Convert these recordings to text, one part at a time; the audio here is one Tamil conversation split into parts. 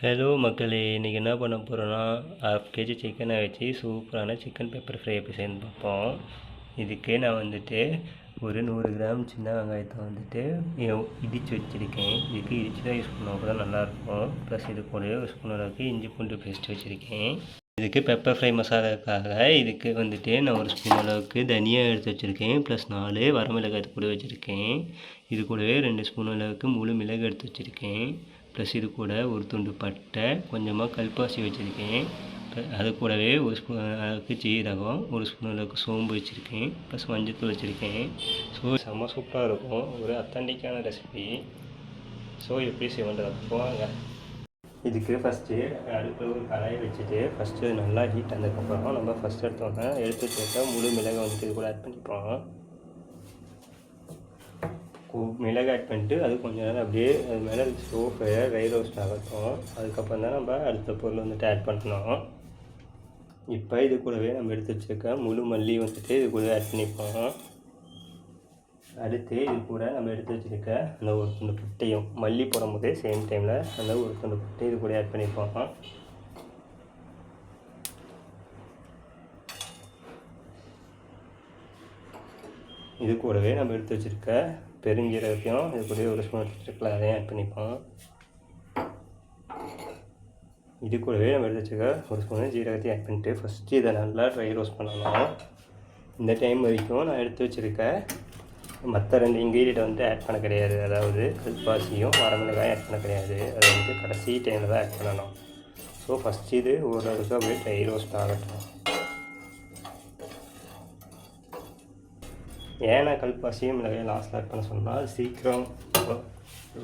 ஹலோ மக்களே இன்றைக்கி என்ன பண்ண போகிறோன்னா ஹாஃப் கேஜி சிக்கனை வச்சு சூப்பரான சிக்கன் பெப்பர் ஃப்ரை எப்படி செய்யணும் பார்ப்போம். இதுக்கு நான் வந்துட்டு ஒரு நூறு கிராம் சின்ன வெங்காயத்தை வந்துட்டு இடித்து வச்சுருக்கேன். இதுக்கு இடிச்சு தான் யூஸ் பண்ணால் கூட நல்லாயிருக்கும். ப்ளஸ் இது கூடவே ஒரு ஸ்பூன் அளவுக்கு இஞ்சி பூண்டு பேஸ்ட் வச்சுருக்கேன். இதுக்கு பெப்பர் ஃப்ரை மசாலாக்காக இதுக்கு வந்துட்டு நான் ஒரு ஸ்பூன் அளவுக்கு தனியா எடுத்து வச்சுருக்கேன். ப்ளஸ் நாலு வரமிளகாய் கூட வச்சுருக்கேன். இது கூடவே ரெண்டு ஸ்பூன் அளவுக்கு முழு மிளகு எடுத்து வச்சுருக்கேன். ப்ளஸ் இது கூட ஒரு துண்டு பட்டை கொஞ்சமாக கல்பாசி வச்சுருக்கேன். அது கூடவே ஒரு ஸ்பூன் அளவுக்கு ஜீரகம் ஒரு ஸ்பூன் அளவுக்கு சோம்பு வச்சுருக்கேன். ப்ளஸ் மஞ்சத்தூள் வச்சுருக்கேன். ஸோ செம்ம சூப்பராக இருக்கும். ஒரு அத்தன்டிக்கான ரெசிபி ஸோ எப்படி செய்வோன்றது போவாங்க இதுக்கு ஃபஸ்ட்டு அடுப்பில் ஒரு கடாயை வச்சுட்டு ஃபஸ்ட்டு நல்லா ஹீட் ஆனதுக்கப்புறம் நம்ம ஃபஸ்ட் எடுத்தோன்னா எடுத்து வச்சுருக்க முழு மிளகாய் வந்துட்டு இது கூட ஆட் பண்ணிப்போம். மிளகு ஆட் பண்ணிட்டு அது கொஞ்ச நேரம் அப்படியே அது மேலே ஸ்லோ ஃபயர் ரை ரோஸ்ட் ஆகட்டும். அதுக்கப்புறம் தான் நம்ம அடுத்த பொருள் வந்துட்டு ஆட் பண்ணணும். இப்போ இது கூடவே நம்ம எடுத்து வச்சுருக்க முழு மல்லி வந்துட்டு இது கூட ஆட் பண்ணிப்போம். அடுத்து இது கூட நம்ம எடுத்து வச்சுருக்க அந்த ஒரு துண்டு புட்டையும் மல்லி போடும் போதே சேம் டைமில் அந்த ஒரு துண்டு பட்டை இது கூட ஆட் பண்ணிப்போம். இது கூடவே நம்ம எடுத்து வச்சுருக்க பெருஞ்சீரகத்தையும் இது கூடவே ஒரு ஸ்பூன் வச்சுருக்கல அதையும் ஆட் பண்ணிப்போம். இது கூடவே நம்ம எடுத்து வச்சுக்க ஒரு ஸ்பூன் ஜீரகத்தையும் ஆட் பண்ணிட்டு ஃபஸ்ட்டு இதை நல்லா ட்ரை ரோஸ்ட் பண்ணணும். இந்த டைம் வரைக்கும் நான் எடுத்து வச்சுருக்க மற்ற ரெண்டு இன்க்ரீடியண்ட் வந்து ஆட் பண்ண கிடையாது. அதாவது கல்பாசியும் வரமிளகாயும் ஆட் பண்ண கிடையாது. அது வந்து கடைசி டைமில் தான் ஆட் பண்ணணும். ஸோ ஃபஸ்ட்டு இது ஓரளவுக்கு அப்படியே ட்ரை ரோஸ்ட் ஆகட்டும். ஏன்னா கல்பாசியும் மிளகாயும் லாஸ்ட்டில் ஆட் பண்ண சொன்னால் சீக்கிரம்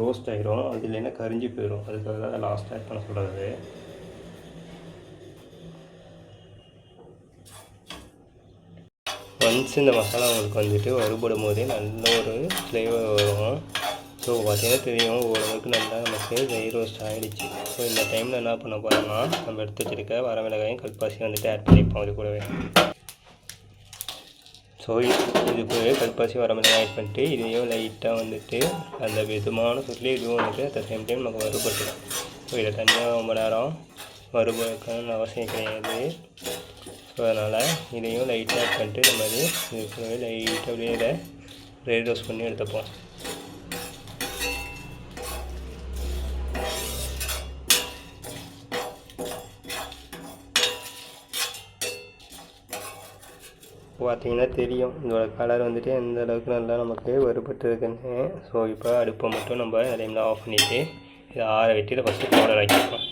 ரோஸ்ட் ஆயிரும். அது இல்லைன்னா கரிஞ்சு போயிடும் அதுக்காக தான் லாஸ்ட் ஆட் பண்ண சொல்கிறது ஒன்ஸ் இந்த மசாலா உங்களுக்கு வந்துட்டு வறுபடும் போதே நல்ல ஒரு ஃப்ளேவர் வரும். ஸோ பார்த்தீங்கன்னா தெரியும் ஓரளவுக்கு நல்லா நமக்கு நெய் ரோஸ்ட் ஆகிடுச்சு ஸோ இந்த டைமில் என்ன பண்ண போகிறோம்னா நம்ம எடுத்து வச்சிருக்க வரமிளகாயும் கல்பாசியும் வந்துட்டு ஆட் பண்ணிப்போம். அது கூடவே. ஸோ இது கூடவே கல்பாசி மாதிரி ஆட் பண்ணிட்டு இதையும் லைட்டாக வந்துட்டு அந்த விதமான சுற்றிலே இதுவும் வந்துட்டு அட் சேம் டைம் நமக்கு வறுபட்டுடும் ஸோ இதை தனியாக ரொம்ப நேரம் வறுபடுக்கணும்னு அவசியம் கிடையாது. ஸோ அதனால் இதையும் லைட்டாக ஆட் பண்ணிட்டு நம்ம அது இது கூடவே லைட்டாக அப்படியே இதை ரெடி ரோஸ் பண்ணி எடுத்துப்போம். பார்த்தீங்கன்னா தெரியும். இதோட கலர் வந்துட்டு எந்த அளவுக்கு நல்லா நமக்கு வறுபட்டுருக்குன்னு. ஸோ இப்போ அடுப்பை மட்டும் நம்ம அதையும் ஆஃப் பண்ணிவிட்டு இதை ஆற வெட்டி இதை ஃபஸ்ட்டு பவுடர் ஆக்கிப்போம்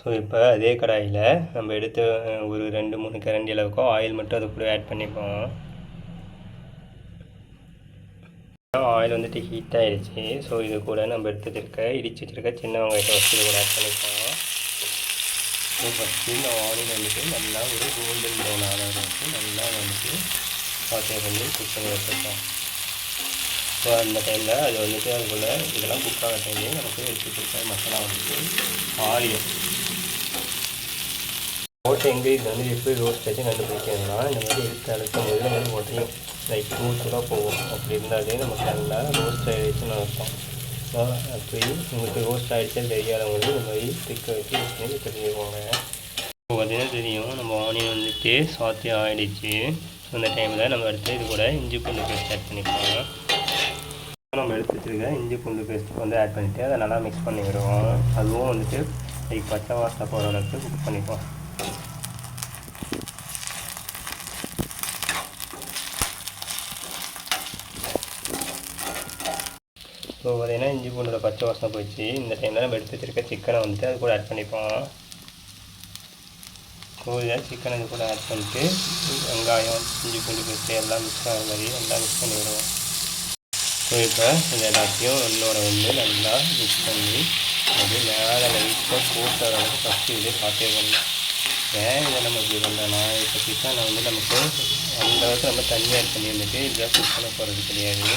ஸோ இப்போ அதே கடாயில் நம்ம எடுத்து ஒரு ரெண்டு மூணு கரண்டி அளவுக்கு ஆயில் மட்டும் அது கூட ஆட் பண்ணிப்போம். ஆயில் வந்துட்டு ஹீட் ஆயிடுச்சு. ஸோ இது கூட நம்ம எடுத்து வச்சிருக்க இடிச்சு வச்சிருக்க சின்ன வெங்காயத்தை வச்சு இது கூட ஆட் பண்ணிப்போம். ஸோ ஃபஸ்ட்டு இந்த ஆனியன் வந்துட்டு நல்லா ஒரு கோல்டன் ப்ரௌன் ஆகிற வரைக்கும் நல்லா வந்துட்டு சாட்டே பண்ணி குக் பண்ணி வச்சுருக்கோம். ஸோ அந்த டைமில் அது வந்துட்டு அதுக்குள்ள இதெல்லாம் குக் ஆகிற டைம்லேயே நமக்கு எடுத்து வச்சிருக்க மசாலா வந்துட்டு ஆரியம் ஓட்டை இன்க்ரீடியன்ட் வந்து எப்படி ரோஸ்ட் வச்சு கண்டுபிடிக்கணும்னா இந்த மாதிரி எடுத்து அழுத்தும் போது நம்ம மாதிரி ஓட்டையும் லைக் தூளாக போகும். அப்படி இருந்தாலே நமக்கு நல்லா ரோஸ்ட் ஆகிடுச்சுன்னு அர்த்தம். ஸோ உங்களுக்கு ரோஸ்ட் ஆகிடுச்சா தெரியாதவங்களுக்கு இந்த மாதிரி திக்க வச்சு யூஸ் பண்ணி தெரிஞ்சுக்கோங்க. இப்போ பார்த்தீங்கன்னா தெரியும் நம்ம ஆனியன் வந்துட்டு சாத்தி ஆகிடுச்சு ஸோ அந்த டைமில் நம்ம எடுத்து இது கூட இஞ்சி பூண்டு பேஸ்ட் ஆட் பண்ணிக்கலாம். நம்ம எடுத்து வச்சுருக்க இஞ்சி பூண்டு பேஸ்ட் வந்து ஆட் பண்ணிவிட்டு அதை நல்லா மிக்ஸ் பண்ணிவிடுவோம் அதுவும் வந்துட்டு லைக் பச்சை வாசனை போகிற அளவுக்கு குக் பண்ணிப்போம் ஸோ பார்த்தீங்கன்னா இஞ்சி பூண்டோட பச்சை வாசனை போயிடுச்சு. இந்த டைமில் நம்ம எடுத்து வச்சுருக்க சிக்கனை வந்துட்டு அது கூட ஆட் பண்ணிப்போம். ஸோ சிக்கனை இது கூட ஆட் பண்ணிட்டு வெங்காயம் இஞ்சி பூண்டு பேஸ்ட்டு எல்லாம் மிக்ஸ் ஆகிற மாதிரி எல்லாம் மிக்ஸ் பண்ணிடுவோம் ஸோ இப்போ இது எல்லாத்தையும் ஒன்றோட ஒன்று நல்லா மிக்ஸ் பண்ணி அது மேலே லைட்டாக போட்ட அளவுக்கு ஃபஸ்ட்டு இதே பார்த்தே பண்ணலாம் ஏன் இதை நம்ம இப்படி பண்ணலாம் இப்போ சிக்கனை வந்து நமக்கு அந்த அளவுக்கு நம்ம தண்ணி பண்ணி வந்துட்டு இதாக குக் பண்ண போகிறது கிடையாது.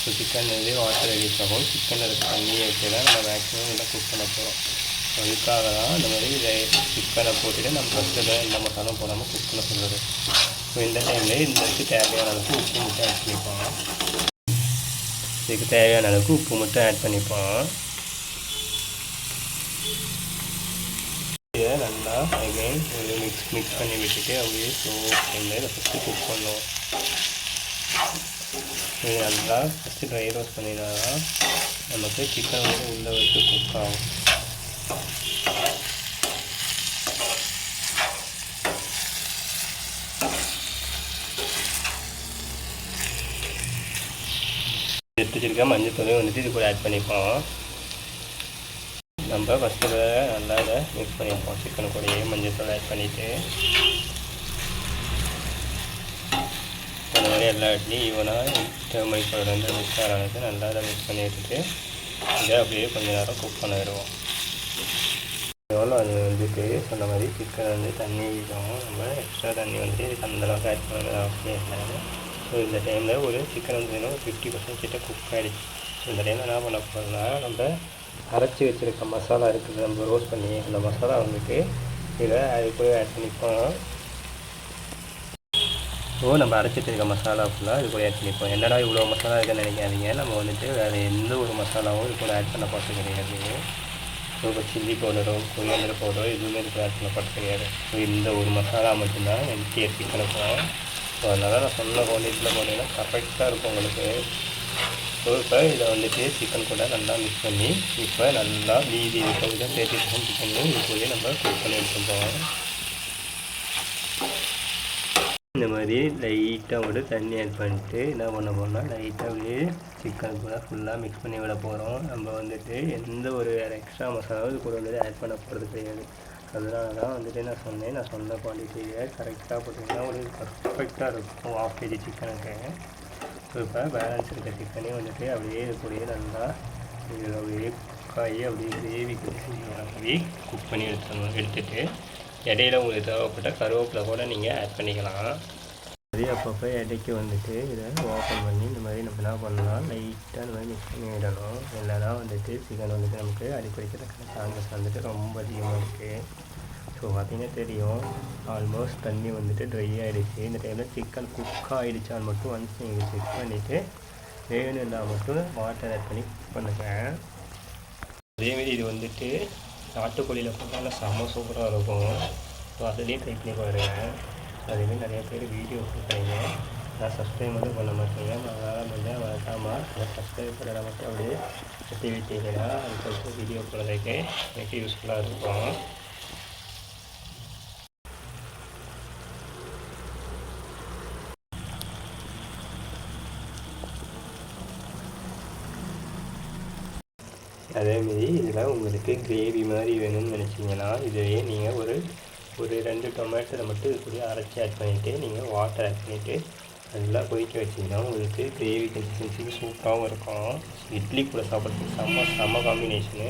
ஸோ சிக்கன்லேயே வாட்டர் ரிலீஸ் ஆகும் சிக்கனில் இருக்க தண்ணியை வச்சு தான் நம்ம மேக்ஸிமம் இதில் குக் பண்ண போகிறோம் அதுக்காக தான் இந்த மாதிரி இதை சிக்கனை போட்டுட்டு நம்ம ஃபஸ்ட்டு எந்த மசாலும் போடாமல் குக் பண்ண சொல்கிறது ஸோ இந்த டைமில் இந்த இதுக்கு தேவையான அளவுக்கு உப்பு மட்டும் ஆட் பண்ணிப்பாங்க இதுக்கு தேவையான அளவுக்கு உப்பு மட்டும் ஆட் பண்ணிப்போம். அகைன் மிக்ஸ் மிக்ஸ் பண்ணி விட்டுட்டு அப்படியே ஸ்லோ ஃப்ளேமில் இதை ஃபஸ்ட்டு குக் பண்ணுவோம் இது நல்லா ஃபஸ்ட்டு ட்ரை ரோஸ்ட் பண்ணினா தான் நமக்கு சிக்கன் வந்து உள்ளே வச்சு குக் ஆகும். எடுத்து வச்சிருக்க மஞ்சள் தூளையும் வந்துட்டு இது கூட ஆட் பண்ணிப்போம். நம்ம ஃபஸ்ட்டு நல்லா இதை மிக்ஸ் பண்ணியிருப்போம் சிக்கன் கூடயே மஞ்சள் தூள் ஆட் பண்ணிவிட்டு அந்த மாதிரி எல்லா இடத்துலையும் ஈவனாக டர்மரிக் பவுடர் வந்து மிக்ஸ் ஆகிறது நல்லா அதை மிக்ஸ் பண்ணி விட்டுட்டு இதை அப்படியே கொஞ்ச நேரம் குக் பண்ணிடுவோம். எவ்வளோ அது வந்துட்டு சொன்ன மாதிரி சிக்கன் வந்து தண்ணி விடும் நம்ம எக்ஸ்ட்ரா தண்ணி வந்து இதுக்கு அந்தளவுக்கு ஆட் பண்ணுறது அவசியம் இல்லை. ஸோ இந்த டைமில் ஒரு சிக்கன் வந்து ஒரு ஃபிஃப்டி பர்சன்ட் கிட்ட குக் ஆகிடுச்சு ஸோ இந்த டைமில் என்ன பண்ண போகிறோம்னா நம்ம அரைச்சி வச்சுருக்க மசாலா இருக்குது. நம்ம ரோஸ்ட் பண்ணி அந்த மசாலா வந்துட்டு இதை அது கூட ஆட் பண்ணிப்போம். ஸோ நம்ம அரைச்சி வச்சிருக்க மசாலா ஃபுல்லாக இது கூட ஆட் பண்ணிப்போம். என்னடா இவ்வளோ மசாலா இருக்குன்னு நினைக்காதீங்க. நம்ம வந்துட்டு வேறு எந்த ஒரு மசாலாவும் இது கூட ஆட் பண்ண போகிறது கிடையாது. ஸோ இப்போ சில்லி பவுடரோ கொரியாண்டர் பவுடரோ எதுவுமே இது ஆட் பண்ண போகிறது கிடையாது. ஸோ இந்த ஒரு மசாலா மட்டும்தான் எம்டிஏ சிக்கனுக்கும் ஸோ அதனால் நான் சொன்ன குவான்டிட்டியில் போனீங்கன்னா கரெக்டாக இருக்கும் உங்களுக்கு. ஸோ இப்போ இதை வந்துட்டு சிக்கன் கூட நல்லா மிக்ஸ் பண்ணி இப்போ நல்லா மீதி இருக்க தேர்ட்டி பர்சன்ட் சிக்கன் இது கூட நம்ம குக் பண்ணி எடுத்துப்போம். இந்த மாதிரி லைட்டாக விட தண்ணி ஆட் பண்ணிட்டு என்ன பண்ண போகிறோம்னா லைட்டாக அப்படியே சிக்கன் கூட ஃபுல்லாக மிக்ஸ் பண்ணி விட போகிறோம் நம்ம வந்துட்டு எந்த ஒரு வேறு எக்ஸ்ட்ரா மசாலாவும் இது கூட வந்துட்டு ஆட் பண்ண போகிறது கிடையாது. அதனால தான் வந்துட்டு நான் சொன்னேன். நான் சொன்ன குவான்டிட்டியை கரெக்டாக போட்டிங்கன்னா ஒரு பர்ஃபெக்டாக இருக்கும். ஆஃப் கேஜி சிக்கனுக்கு ஸோ இப்போ பேலன்ஸ் இருக்க சிக்கனையும் வந்துட்டு அப்படியே இது கூடயே நல்லா இது அப்படியே காய் அப்படியே கிரேவி கிரேவி குக் பண்ணி எடுத்துடணும் எடுத்துகிட்டு இடையில உங்களுக்கு தேவைப்பட்ட கருவேப்பிலை கூட நீங்கள் ஆட் பண்ணிக்கலாம். அது அப்பப்போ இடைக்கு வந்துட்டு இதை ஓப்பன் பண்ணி இந்த மாதிரி நம்ம என்ன பண்ணலாம்? லைட்டாக இந்த மாதிரி மிக்ஸ் பண்ணி விடணும். இல்லைனா வந்துட்டு சிக்கன் வந்துட்டு நமக்கு அடிப்படைக்கிறதுக்கான சான்சஸ் வந்துட்டு ரொம்ப அதிகமாக இருக்குது ஸோ பார்த்தீங்கன்னா தெரியும். ஆல்மோஸ்ட் தண்ணி வந்துட்டு ட்ரை ஆகிடுச்சு இந்த டைமில் சிக்கன் குக் ஆகிடுச்சான்னு மட்டும் ஒன்ஸ் நீங்கள் செக் பண்ணிவிட்டு வேணும் இருந்தால் மட்டும் வாட்டர் ஆட் பண்ணி குக் பண்ணுங்கள் அதேமாரி இது வந்துட்டு நாட்டுக்கோழியில் போட்டால் செம்ம சூப்பராக இருக்கும். ஸோ அதுலேயே ட்ரை பண்ணி பாருங்கள் அதுவே நிறைய பேர் வீடியோ கொடுக்குறீங்க நான் சப்ஸ்கிரைப் மட்டும் பண்ண மாட்டேங்க. அதனால் வேலை பண்ணேன் மறக்காமல் அதை சப்ஸ்கிரைப் பண்ணுற மட்டும் அப்படியே சுற்றி விட்டீங்கன்னா அதுக்கப்புறம் வீடியோ போடுறதுக்கு எனக்கு யூஸ்ஃபுல்லாக இருக்கும். அதேமாரி இதில் உங்களுக்கு கிரேவி மாதிரி வேணும்னு நினச்சிங்கன்னா இதையே நீங்கள் ஒரு ஒரு ரெண்டு டொமேட்டோவை மட்டும் இதுக்குள்ளே அரைச்சி ஆட் பண்ணிவிட்டு நீங்கள் வாட்டர் ஆட் பண்ணிவிட்டு நல்லா கொதிக்க வச்சிங்கன்னா உங்களுக்கு கிரேவி கன்சிஸ்டன்சிக்கு சூப்பராகவும் இருக்கும். இட்லி கூட சாப்பிட்றதுக்கு செம்ம செம்ம காம்பினேஷனு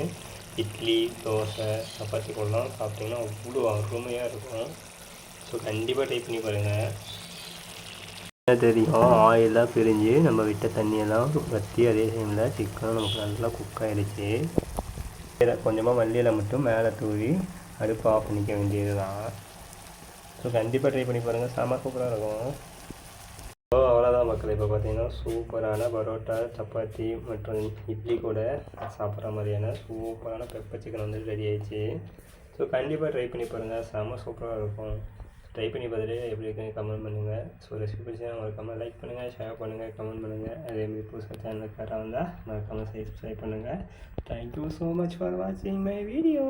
இட்லி தோசை சப்பாத்தி கூடலாம் சாப்பிட்டிங்கன்னா அவ்வளோ அருமையாக இருக்கும். ஸோ கண்டிப்பாக ட்ரை பண்ணி பாருங்கள் தெரியும். ஆயிலெலாம் பிரிஞ்சு நம்ம விட்ட தண்ணியெல்லாம் வற்றி அதே டைமில் சிக்கனும் நமக்கு நல்லா குக் ஆகிடுச்சு கொஞ்சமாக மல்லியில் மட்டும் மேலே தூவி அடுப்பு ஆஃப் பண்ணிக்க வேண்டியது தான் ஸோ கண்டிப்பாக ட்ரை பண்ணி பாருங்கள் செம்ம சூப்பராக இருக்கும். ஸோ அவ்வளோதான் மக்கள். இப்போ பார்த்தீங்கன்னா சூப்பரான பரோட்டா சப்பாத்தி மற்றும் இட்லி கூட சாப்பிட்ற மாதிரியான சூப்பரான பெப்பர் சிக்கன் வந்து ரெடி ஆயிடுச்சு. ஸோ கண்டிப்பாக ட்ரை பண்ணி பாருங்கள் செம்ம சூப்பராக இருக்கும். ட்ரை பண்ணி பார்த்துட்டு எப்படி இருக்குன்னு கமெண்ட் பண்ணுங்கள் ஸோ ரெசிபி பிடிச்சா மறக்காமல் லைக் பண்ணுங்கள் ஷேர் பண்ணுங்கள் கமெண்ட் பண்ணுங்கள் அதேமாரி புதுசாக சேனலுக்கு வந்தால் மறக்காமல் சப்ஸ்கிரைப் பண்ணுங்கள் thank you so much for வாட்சிங் மை வீடியோ